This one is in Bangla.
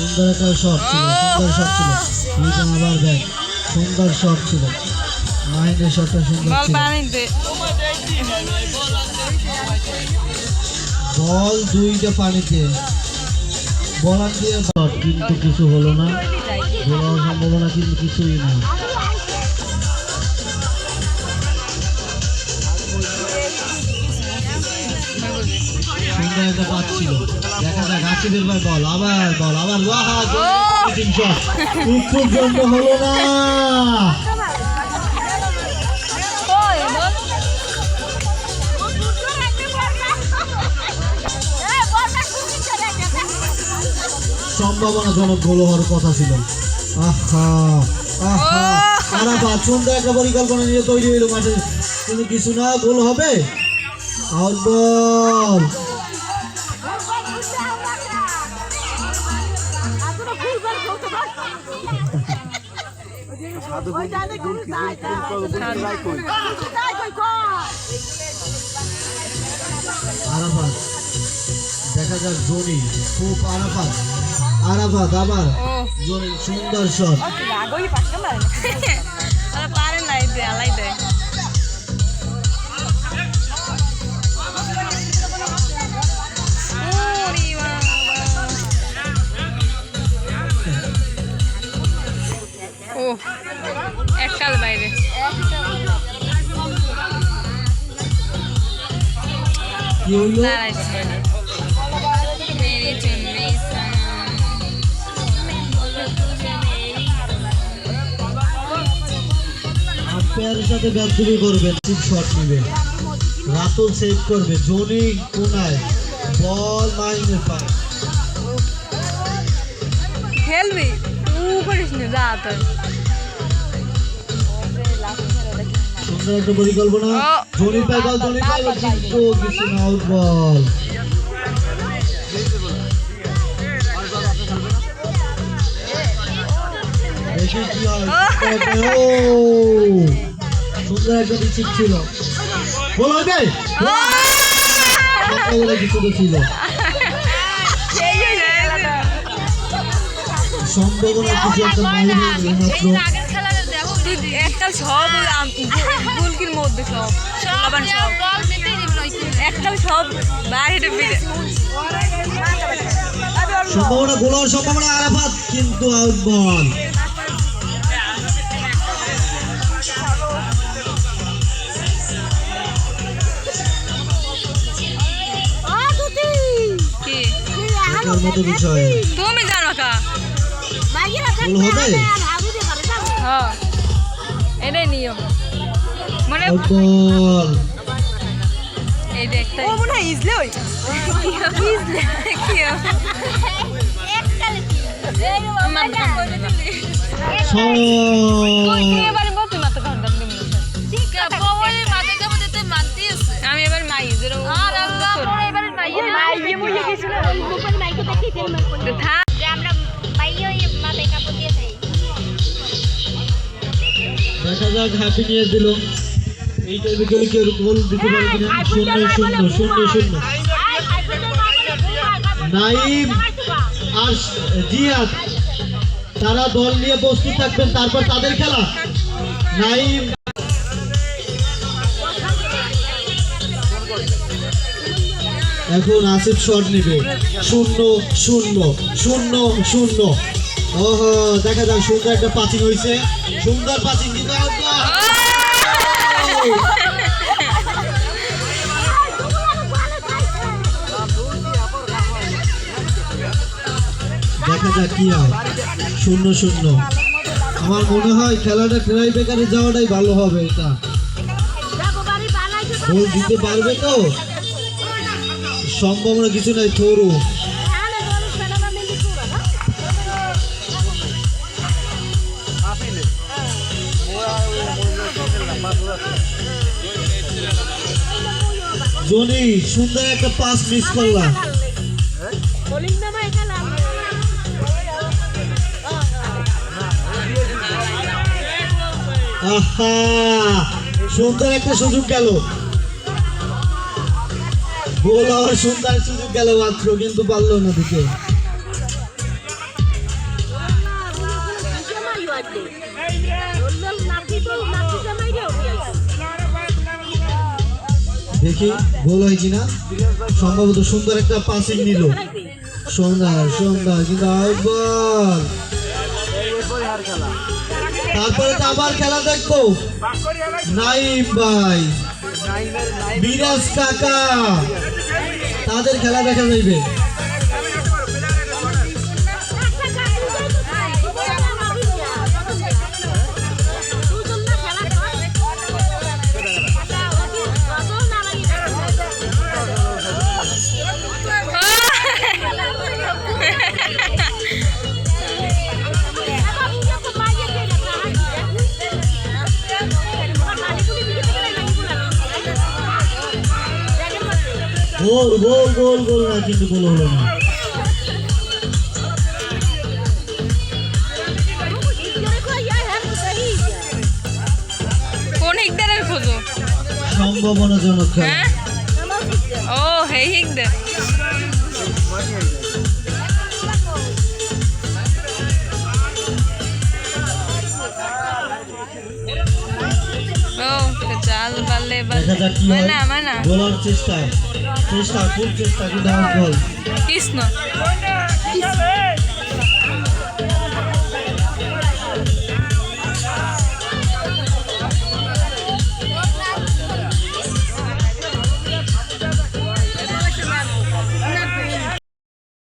সুন্দর একটা শট ছিল সুন্দর শট ছিল। দুইটা আবার ব্যাক সুন্দর শট ছিল। মাহিনের শটটা সুন্দর ছিল। বল দুইটা পানিতে। বলার দিয়ে শট কিন্তু কিছু হলো না। বলার সম্ভাবনা কিন্তু কিছুই না সুন্দর একটা পাস ছিল। দেখা যাক আশিদের ভাই বল আবার বল আবার ওয়াহা ফিনিশিং শট হলো না। সম্ভাবনাজনক গোল হওয়ার কথা ছিল। আহা আহা। সুন্দর একটা পরিকল্পনা নিয়ে তৈরি হইল মাঠে। কিন্তু কিছু না গোল হবে। বল আরাফাত। দেখা যাক জনি। খুব আরাফাত। আরাফাত আবার জনি সুন্দর শট পারে নাই দে আলাই দে কি হইল আম্পায়ারের সাথে ব্যাটসুবি করবে ঠিক শট নেবে রাতুল সেভ করবে জনি কোনায় বল মাইনে পায়। খেলবি তুই করিস না যা তোর। একটা পরিকল্পনা। জনি পায় বল পায় বল কিন্তু কিছু না আউট বল। দেখি কি ও। সুন্দর একটা বিচিক ছিল। বল হবে বলে কিছু তো ছিল। সম্ভাবনা কিছু একটা মাইনে মাত্র। তুই এককাল সব গুলকির মধ্যে সব সব। এককাল সব বাইরে ফিরে সম্ভাবনা গোল সম্ভাবনা আরাফাত কিন্তু আউট বল। তুমি জানো কা? হবে? হ্যাঁ। এটাই নিয়ম। মানে আউট এই যে একটা ও মনে হয় ইজলে ওই। ইজলে কি কত দেখা যাক হ্যাপি নিয়ে দিল। এইটার ভিতরে কেউ গোল দিতে পারে কিনা? শূন্য শূন্য শূন্য শূন্য। নাইম আর জিয়াদ তারা দল নিয়ে প্রস্তুত থাকবেন তারপর তাদের খেলা। নাইম এখন আসিফ শট নেবে। শূন্য শূন্য শূন্য শূন্য। ওহো, দেখা যাক, সুন্দর একটা পাচিং হয়েছে। সুন্দর পাচিং দেখা যাক কি হয়। শূন্য শূন্য। আমার মনে হয় খেলাটা ট্রাই বেকারে যাওয়াটাই ভালো হবে এটা। দিতে পারবে তো? সম্ভাবনা কিছু নাই, থরু। জনি সুন্দর একটা পাস মিস করলাম। আহা সুন্দর একটা সুযোগ গেল। গোল হওয়ার সুন্দর সুযোগ গেল মাত্র কিন্তু পারল না দিকে। দেখি, গোল হয় কিনা? সম্ভবত সুন্দর একটা পাসিং নিল। সন্ধ্যা সন্ধ্যা কিন্তু আবার তারপরে তো আবার খেলা দেখব। নাইম ভাই, বিরাজ কাকা। তাদের খেলা দেখা যাইবে। গোল গোল গোল গোল না কিন্তু গোল হলো না। কোন হিকদারের খোঁজো? সম্ভাবনাজনক খেলা। ও কি হয়। মানা মানা। গোলার চেষ্টা। চেষ্টা খুব চেষ্টা কিন্তু গোল কৃষ্ণ।